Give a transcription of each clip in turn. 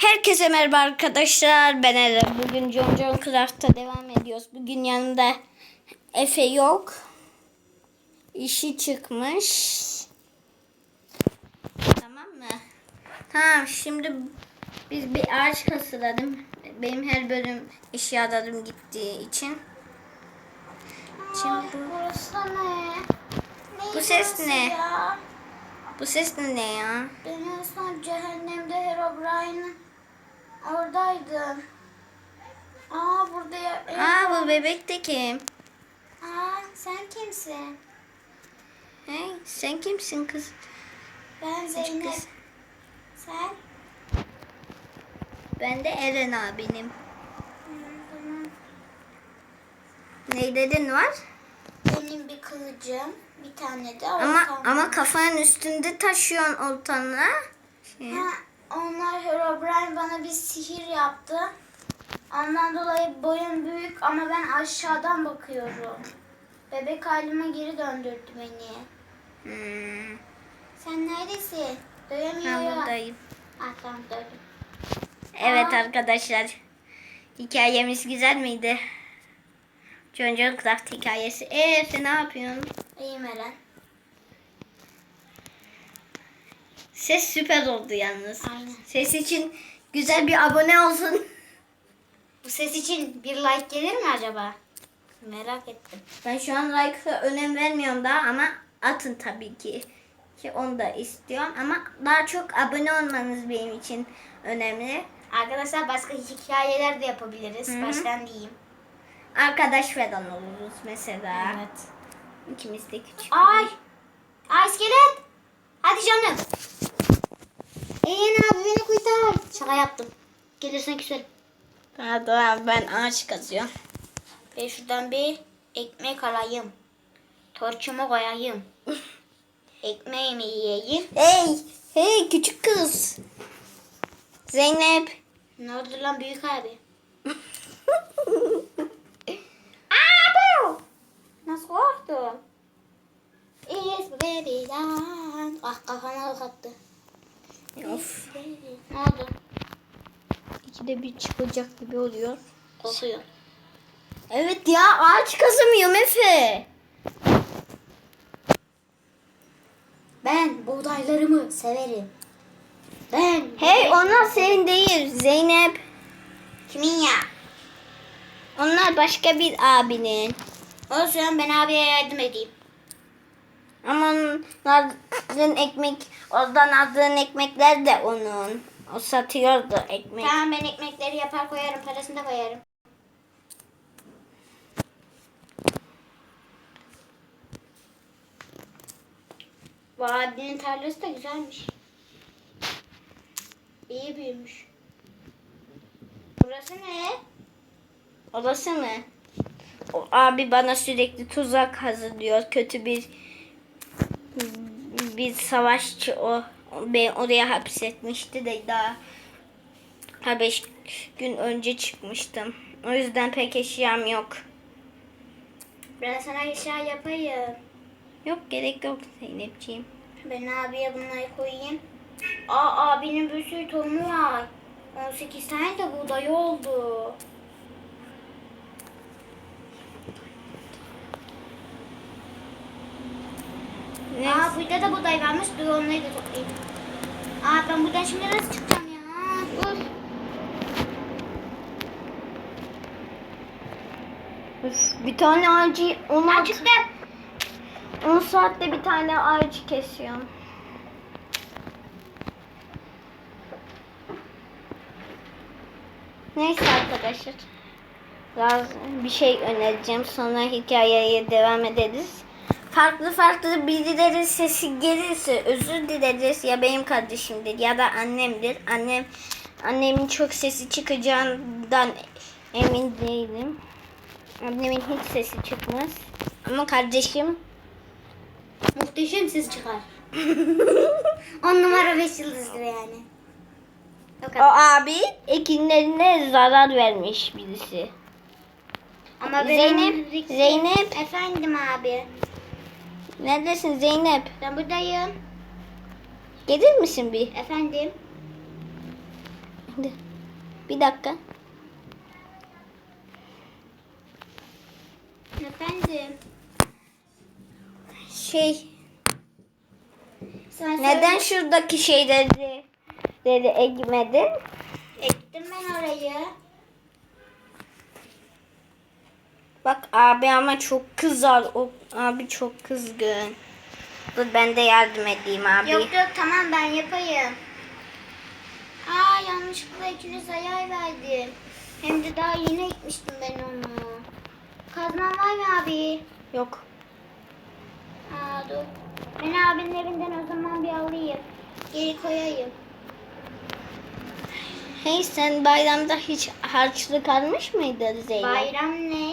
Herkese merhaba arkadaşlar. Ben Eren. Bugün John John Craft'ta devam ediyoruz. Bugün yanında Efe yok. İşi çıkmış. Tamam mı? Tamam şimdi biz bir ağaç kasıladım. Benim her bölüm eşyalarım gittiği için. Şimdi bu, burası ne? Bu Neydi ses ne? Ya? bu ses ne ya? Ben en son cehennemde Herobrine'ın oradaydım. Aa burada ya. Aa bu bebek de kim? Aa sen kimsin? Hey, sen kimsin kız? Ben Zeynep. kız. Sen? Ben de Eren abinin. Hı, tamam. Neylerin var? Benim bir kılıcım, bir tane de Ama oltam ama var. kafanın üstünde taşıyorsun oltanla. Şey. Ha, onlar Herobrine bana bir sihir yaptı. Ondan dolayı boyum büyük ama ben aşağıdan bakıyorum. Bebek halime geri döndürdü beni. Hmm, Sen neredesin? ben Duyamıyorum. buradayım. Ha tamam duydum. Evet Aa. arkadaşlar. Hikayemiz güzel miydi? Craft hikayesi. Ee Efe ne yapıyorsun? İyiyim Eren. Ses süper oldu yalnız. Aynen. Ses için güzel bir abone olsun. Bu ses için bir like gelir mi acaba? Merak ettim. Ben şu an like'a önem vermiyorum daha ama atın tabii ki. Ki onu da istiyorum ama daha çok abone olmanız benim için önemli. Arkadaşlar başka hikayeler de yapabiliriz. Hı hı. Baştan diyeyim. Arkadaş falan oluruz mesela. Evet. İkimiz de küçük. Ay! Ay iskelet! Hadi canım. Eğen abi beni kurtar. Şaka yaptım. Gelirsen küserim. Ha, tamam ben ağaç kazıyorum. Ben şuradan bir ekmek alayım. Torçumu koyayım. Ekmeğimi yiyeyim. Hey, hey küçük kız. Zeynep. Ne oldu lan büyük abi? Abo. Nasıl korktun? Yes baby'den. Ah kafama kattı. Of. Ne oldu? İkide bir çıkacak gibi oluyor. Kokuyor. Evet ya ağaç kazımıyorum Efe. Ben buğdaylarımı severim. Ben. Hey onlar senin değil Zeynep. Kimin ya? Onlar başka bir abinin. Olsun ben abiye yardım edeyim. Ama onların ekmek, oradan aldığın ekmekler de onun. O satıyordu ekmek. Tamam ben ekmekleri yapar koyarım. Parasını da koyarım. Bu abinin tarlası da güzelmiş. İyi büyümüş. Burası ne? Orası mı? O abi bana sürekli tuzak hazırlıyor. Kötü bir bir savaşçı o. Beni oraya hapsetmişti de daha ha beş gün önce çıkmıştım. O yüzden pek eşyam yok. Ben sana eşya yapayım. Yok gerek yok Zeynepciğim. Ben abiye bunları koyayım. Aa abinin bir sürü tohumu var. 18 tane de buğday oldu. Neyse. Aa burada da buğday varmış. Dur onları da toplayayım. Aa ben buradan şimdi nasıl çıkacağım ya? Dur. Üf, bir tane ağacı 10, Ben çıktım. 10 saatte bir tane ağacı kesiyorum. Neyse arkadaşlar. Biraz bir şey önereceğim. Sonra hikayeye devam ederiz. Farklı farklı birileri sesi gelirse özür dileriz. Ya benim kardeşimdir ya da annemdir. Annem annemin çok sesi çıkacağından emin değilim. Annemin hiç sesi çıkmaz. Ama kardeşim Muhteşem ses çıkar. 10 numara 5 yıldızdır yani. O o abi ekinlerine zarar vermiş birisi. Ama Zeynep, benim- Zeynep. Efendim abi. Neredesin Zeynep? Ben buradayım. Gelir misin bir? Efendim. Bir dakika. Efendim. Şey Sen neden şuradaki şeyleri dedi ekmedin? Ektim ben orayı. Bak abi ama çok kızar. O abi çok kızgın. Dur ben de yardım edeyim abi. Yok yok tamam ben yapayım. Aa yanlışlıkla ikiniz ayar verdim. Hem de daha yeni ekmiştim ben onu. Kazman var mı abi? Yok. Aa dur. Ben abinin evinden o zaman bir alayım. Geri koyayım. Hey sen bayramda hiç harçlık almış mıydın Zeynep? Bayram ne?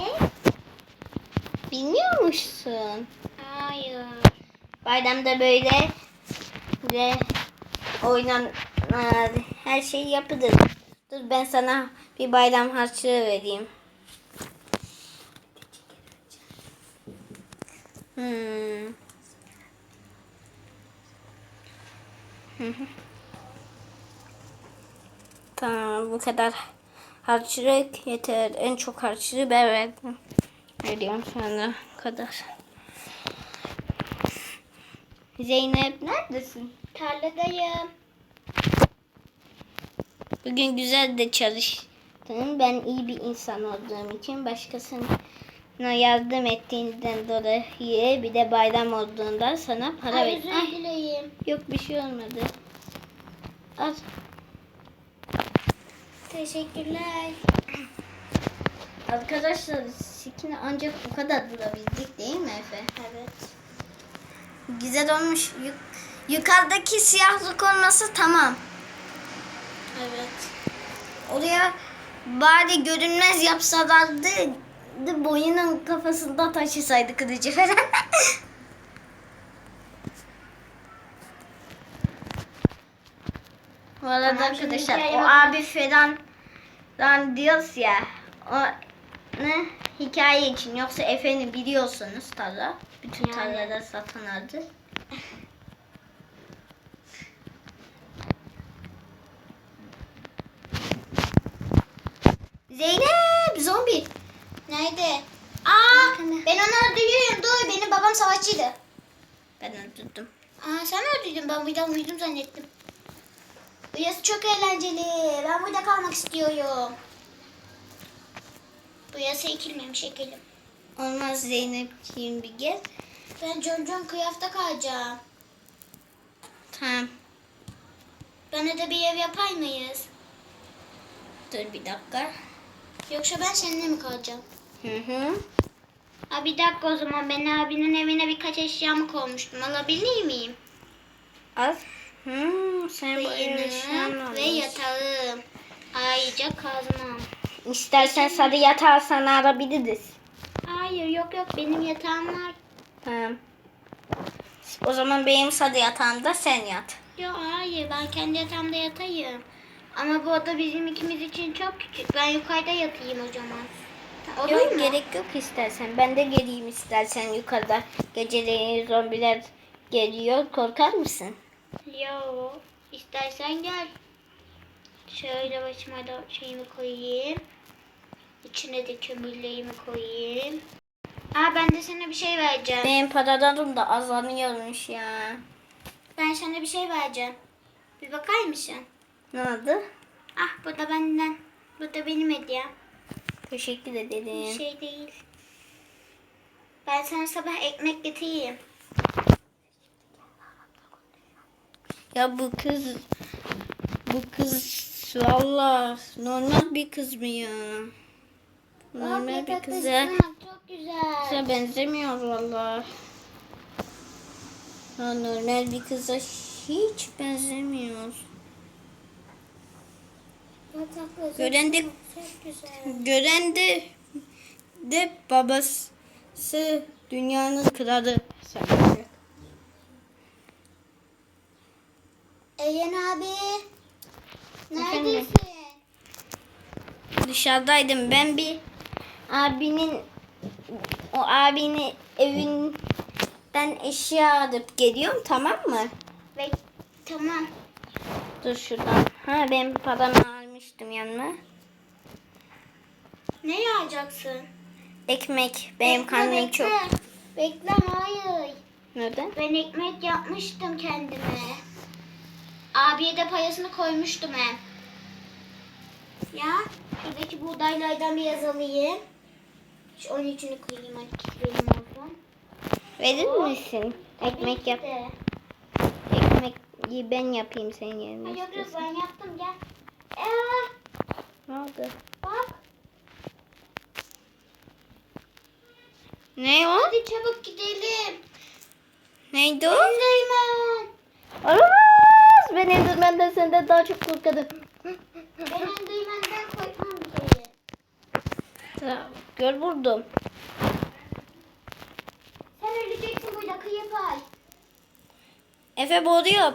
Bilmiyor musun? Hayır. Bayramda böyle ve oynan e, her şey yapılır. Dur ben sana bir bayram harçlığı vereyim. Hmm. Tamam bu kadar harçlık yeter. En çok harçlığı ben verdim. Veriyorum sana kadar. Zeynep neredesin? Tarladayım. Bugün güzel de çalıştın. Ben iyi bir insan olduğum için başkasına yardım ettiğinden dolayı bir de bayram olduğunda sana para Ay, ver. özür Ay, dileyim. yok bir şey olmadı. Al. Teşekkürler. Arkadaşlar sikini ancak bu kadar bulabildik değil mi Efe? Evet. Güzel olmuş. Yuk- yukarıdaki siyahlık olması tamam. Evet. Oraya bari görünmez yapsalardı boyunun kafasında taşısaydı kılıcı falan. Bu arada Tamam, arkadaşlar o abi falan lan diyoruz ya o ne hikaye için yoksa Efe'ni biliyorsunuz tarla. Bütün Yani. tarlada satan adı. Zeynep zombi. Nerede? Aa ben onu öldürüyorum. Dur benim babam savaşçıydı. Ben öldürdüm. Aa sen mi öldürdün? Ben buradan uyudum zannettim. Burası çok eğlenceli. Ben burada kalmak istiyorum. Burası ekilmemiş ekelim. Olmaz Zeynepciğim bir gel. Ben John kıyafta kalacağım. Tamam. Bana da bir ev yapar mıyız? Dur bir dakika. Yoksa ben seninle mi kalacağım? Hı hı. Aa, bir dakika o zaman ben abinin evine birkaç eşyamı koymuştum. Alabilir miyim? Al. Hmm, sen bu Yayını ve yatağım. Ayrıca kazmam. İstersen sarı yatağı sana alabiliriz. Hayır yok yok benim yatağım var. Tamam. O zaman benim sarı yatağımda sen yat. Yok hayır ben kendi yatağımda yatayım. Ama bu oda bizim ikimiz için çok küçük. Ben yukarıda yatayım o zaman. Olur Yok mu? gerek yok istersen. Ben de geleyim istersen yukarıda. Geceleyin zombiler geliyor. Korkar mısın? Yok. İstersen gel. Şöyle başıma da şeyimi koyayım. İçine de kömürlerimi koyayım. Aa ben de sana bir şey vereceğim. Benim paralarım da azalıyormuş ya. Ben sana bir şey vereceğim. Bir bakar mısın? Ne oldu? Ah bu da benden. Bu da benim hediyem. Teşekkür Bir ederim. şey değil. Ben sana sabah ekmek getireyim. Ya bu kız bu kız valla normal bir kız mı ya? Normal bir kıza, Çok güzel. kıza benzemiyor valla. Normal bir kıza hiç benzemiyor. Gören de, gören de, de babası dünyanın kralı sanacak. Eren abi. Efendim? Neredesin? Dışarıdaydım ben bir abinin o abinin evinden eşya alıp geliyorum tamam mı? Ve tamam. Dur şuradan. Ha ben paramı almıştım yanıma. Ne yağacaksın? Ekmek. Benim Bekle, karnım bekle. çok. Bekle hayır. Neden? Ben ekmek yapmıştım kendime. Abiye de payasını koymuştum hem. Ya şuradaki buğdaylardan biraz alayım. Şu 13'ünü koyayım 12 benim olsun. Verir misin? Ekmek yap. De. Ekmeği ben yapayım senin yerine. Kız istiyorsan. ben yaptım gel. Ee, Ne oldu? bak Ne o? hadi çabuk gidelim. Neydi o? Enderman. Olamaz. Ben Enderman'den senden daha çok korkarım. Ben Enderman'den korkmam bir kere. Ya, Gör vurdum. Sen öleceksin burada kıyıp ay. Efe boğuluyor.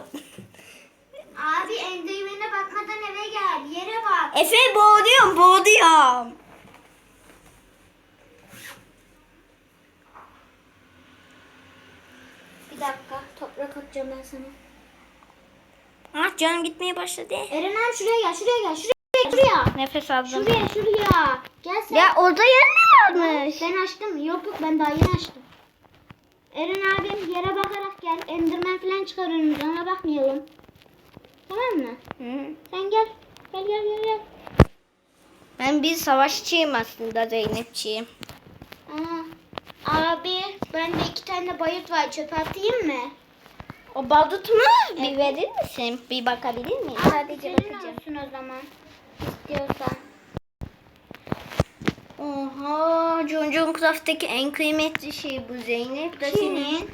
Abi Enderman'e bakmadan eve gel. Yere bak. Efe boğuluyorum boğuluyorum. Bir dakika toprak atacağım ben sana. Ah canım gitmeye başladı. Eren abi şuraya gel şuraya gel şuraya şuraya. Nefes aldım. Şuraya şuraya. Gel sen. Ya orada yer mi varmış? Ben açtım. Yok yok ben daha yeni açtım. Eren abim yere bakarak gel. Enderman falan çıkar önümüze ona bakmayalım. Tamam mı? Hı. Sen gel. Gel gel gel gel. Ben bir savaşçıyım aslında Zeynepçiyim. Aa, abi bende iki tane bayıt var. Çöpe atayım mı? O badut mu? Bir verir misin? Bir bakabilir miyim? Sadece bakacağım. o zaman. İstiyorsan. Oha, John Craft'taki en kıymetli şey bu Zeynep. Da senin.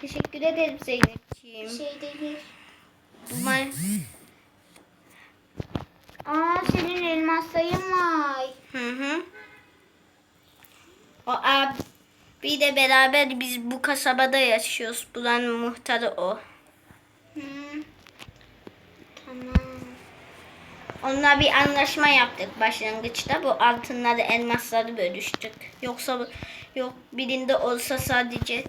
Teşekkür ederim Zeynepciğim. Şey değil. Aa senin elmas sayın var. Hı hı. O abi de beraber biz bu kasabada yaşıyoruz. Buranın muhtarı o. Hı. Tamam. Onunla bir anlaşma yaptık başlangıçta. Bu altınları, elmasları bölüştük. Yoksa yok birinde olsa sadece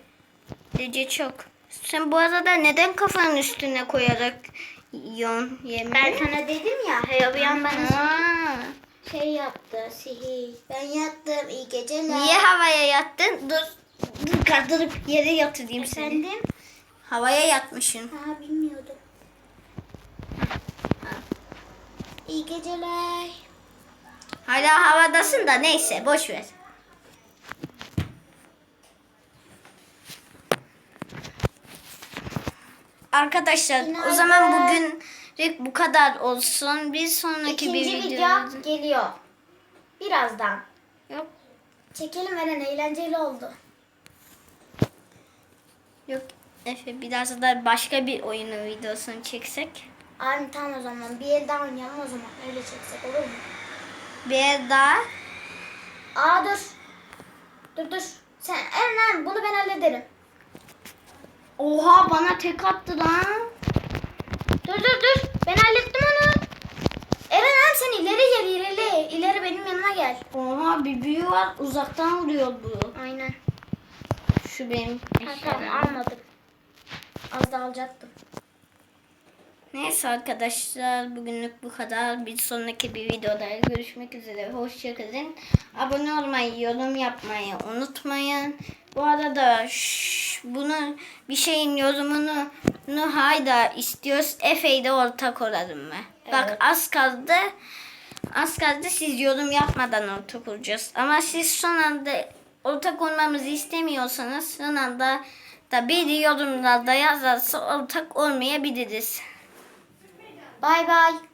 sadece çok. Sen bu arada neden kafanın üstüne koyarak yiyorsun yemeği? Ben sana dedim ya Heyobiyan bana Ha. şey yaptı sihir. Ben yattım iyi geceler. Niye havaya yattın? Dur. Dur kaldırıp yere yatırayım seni. Efendim? Havaya yatmışsın. Ha bilmiyordum. İyi geceler. Hala havadasın da neyse boş ver. Arkadaşlar o Günaydın. zaman bugün bu kadar olsun. Bir sonraki İkinci bir video video. geliyor. Birazdan. Yok Çekelim Eren eğlenceli oldu. yok Efe biraz da başka bir oyunun videosunu çeksek. Abi tamam o zaman bir el daha oynayalım o zaman öyle çeksek olur mu? Bir yer daha. Aa dur. Dur dur. Sen Eren bunu ben hallederim. Oha bana tek attı lan. Dur dur dur. Ben hallettim onu. Eren abi sen ileri gel ileri. İleri benim yanıma gel. Oha bir büyü var uzaktan vuruyor bu. Aynen. Şu benim. Ha, tamam almadım. Az da alacaktım. Neyse arkadaşlar bugünlük bu kadar. Bir sonraki bir videoda görüşmek üzere. Hoşçakalın. Abone olmayı, yorum yapmayı unutmayın. Bu arada şş, bunu bir şeyin yorumunu nu hayda istiyoruz. Efe'yi de ortak olalım mı? Bak Evet. az kaldı. Az kaldı siz yorum yapmadan ortak olacağız. Ama siz son anda ortak olmamızı istemiyorsanız son anda da bir yorumlarda yazarsa ortak olmayabiliriz. Bay bay.